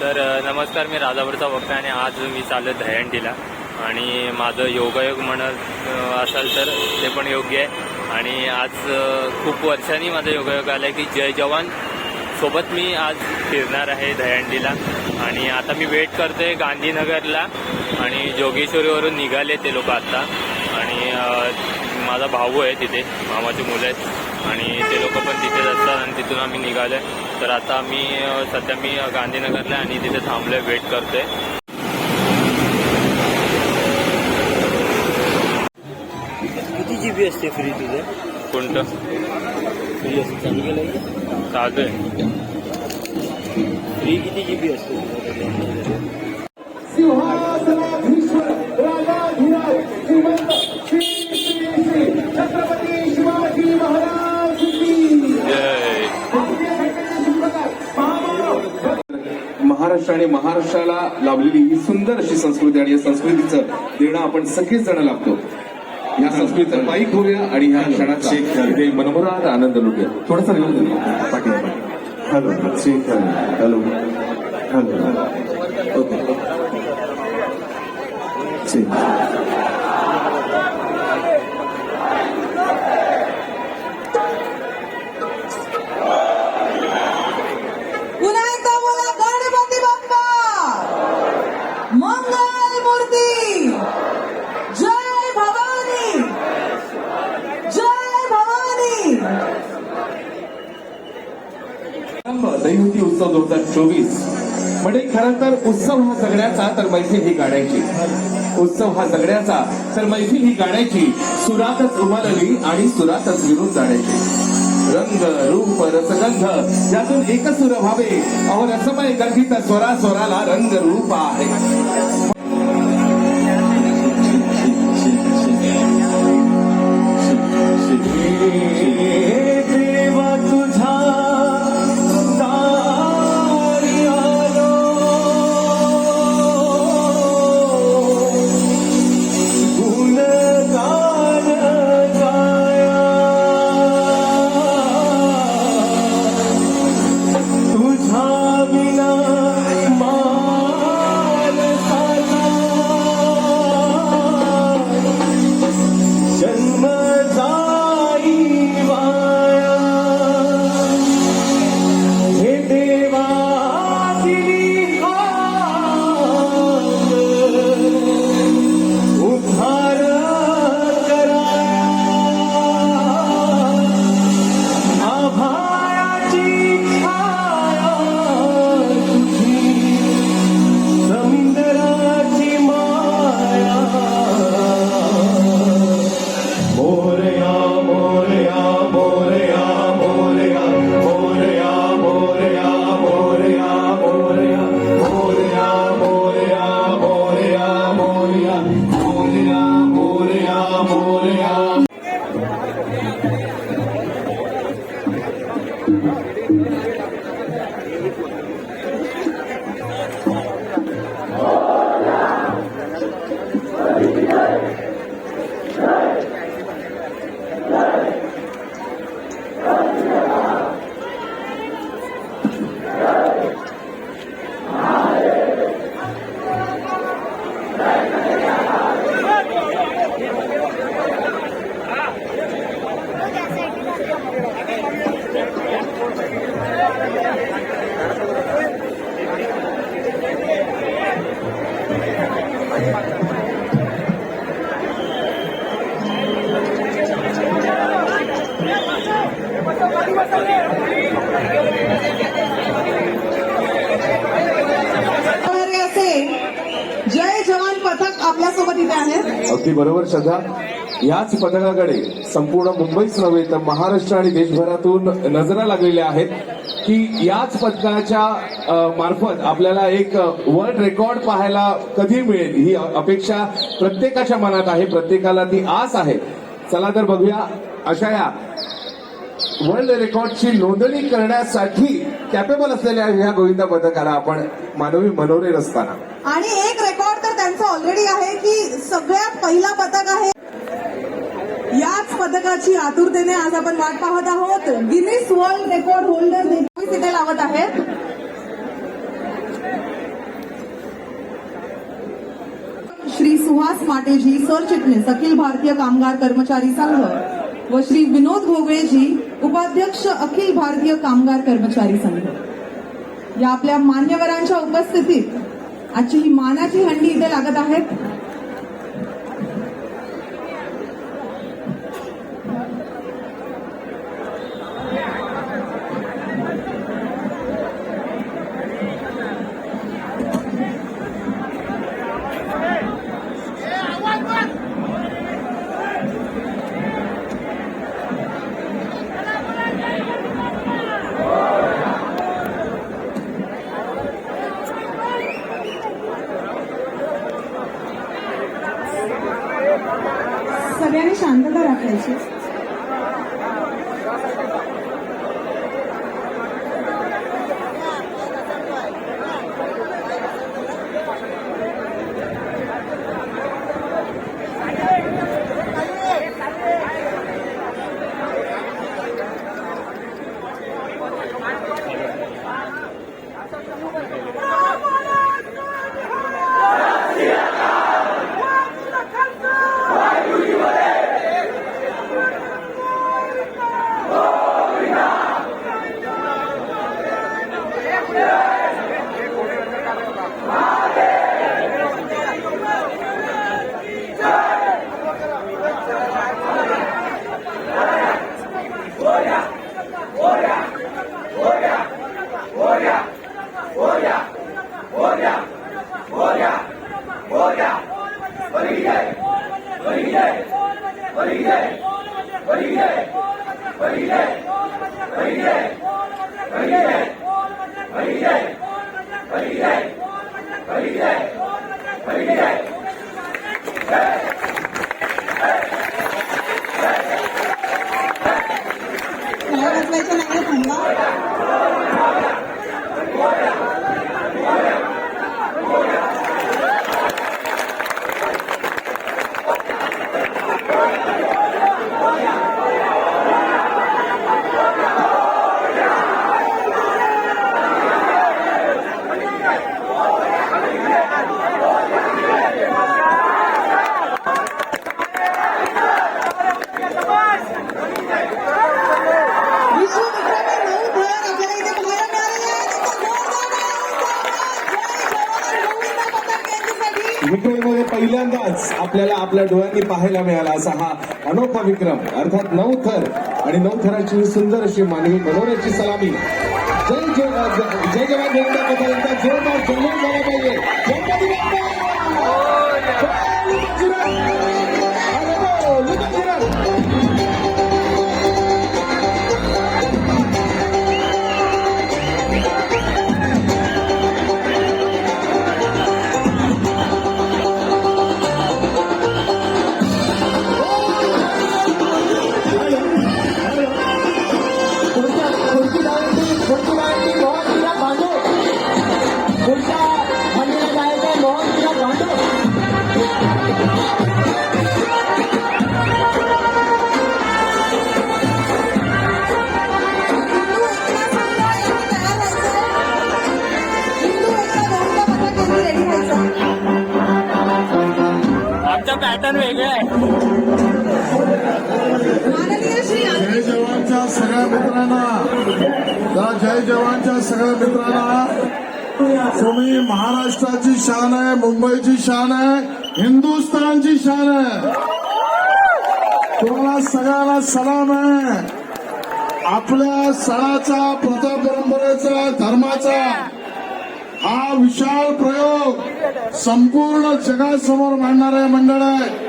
तर नमस्कार मी राजापूरचा भक्त आणि आज मी चाललो दहीहंडीला आणि माझं योगायोग म्हणत असाल तर ते पण योग्य आहे. आणि आज खूप वर्षांनी माझा योगायोग आला आहे की जय जवान सोबत मी आज फिरणार आहे दहंडीला आणि आता मी वेट करतोय गांधीनगरला आणि जोगेश्वरीवरून निघाले ते लोक आत्ता आणि माझा भाऊ आहे तिथे मामाची मुलं आहेत. आणि ते लोक पण तिथेच असतात आणि तिथून आम्ही निघालोय. तर आता मी सध्या मी गांधीनगरला आहे आणि तिथे वेट करतोय. किती जी बी असते फ्री तुझं? कोणतं? फ्री असते चालू केलं चालू आहे. फ्री किती जी बी असते महाराष्ट्र आणि महाराष्ट्राला लाभलेली ही सुंदर अशी संस्कृती आणि या संस्कृतीचं देणं आपण सगळेच जण लागतो या संस्कृतीचा पायी घेऊया आणि ह्या क्षणाचा इथे मनोहरात आनंद लुटूया. थोडासा हॅलो हॅलो. हॅलो. ओके. हजार चोवीस. म्हणजे खरं तर उत्सव हा सगळ्याचा तर मैफिल ही गाण्याची. उत्सव हा सगळ्याचा तर मैफिल ही गाण्याची. सुरातच उमलली आणि सुरातच विरून जाण्याची. रंग रूप रसगंध यातून एकच सुर व्हावे. अहो रसमय गर्भित स्वरा स्वराला रंग रूप आहे. ती बरोबर श्रद्धा. याच पथकाकडे संपूर्ण मुंबईच नव्हे तर महाराष्ट्र आणि देशभरातून नजरा लागलेल्या आहेत की याच पथकाच्या मार्फत आपल्याला एक वर्ल्ड रेकॉर्ड पाहायला कधी मिळेल ही अपेक्षा प्रत्येकाच्या मनात आहे प्रत्येकाला ती आस आहे. चला तर बघूया अशा या वर्ल्ड रेकॉर्डची नोंदणी करण्यासाठी कॅपेबल असलेल्या ह्या गोविंदा पथकाला आपण मानवी मनोरे असताना आणि एक त्यांचं ऑलरेडी आहे की सगळ्यात पहिला पदक आहे. याच पदकाची आतुरतेने आज आपण वाट पाहत आहोत. गिनीस वर्ल्ड रेकॉर्ड होल्डर एकवीस इथे लावत आहेत. श्री सुहास माटेजी सरचिटणीस अखिल भारतीय कामगार कर्मचारी संघ व श्री विनोद घोगळेजी उपाध्यक्ष अखिल भारतीय कामगार कर्मचारी संघ. या आपल्या मान्यवरांच्या उपस्थितीत आजची ही मानाची हंडी इथे लागत आहेत. सगळ्यांनी शांतता राखायची. काय वाजवायचं नाही थांबा विश्वविक्रमी नऊ धर आपल्याला इथे पाहायला मिळालेले आहेत. एकदा जोरदार टाळ्या होत्या. जय जवान गोविंदा पथक यांच्यासाठी. विक्रममध्ये पहिल्यांदाच आपल्याला आपल्या डोळ्यांनी पाहायला मिळाला असा हा अनोखा विक्रम. अर्थात नऊ थर आणि नऊ थराची ही सुंदर अशी मानवी मनोऱ्याची सलामी. जय जवान जय जवान गोविंदा पथकांचा जोरदार जल्लोष झाला पाहिजे. पॅटर्न वेगळा आहे. माननीय श्री जय जवानच्या सगळ्या मित्रांना. जय जवानच्या सगळ्या मित्रांना. तुम्ही महाराष्ट्राची शान आहे मुंबईची शान आहे हिंदुस्थानची शान आहे. तुम्हाला सगळ्यांना सलाम आहे. आपल्या सणाचा प्रथा परंपरेचा धर्माचा हा विशाल प्रयोग संपूर्ण जगासमोर मांडणारे मंडळ आहे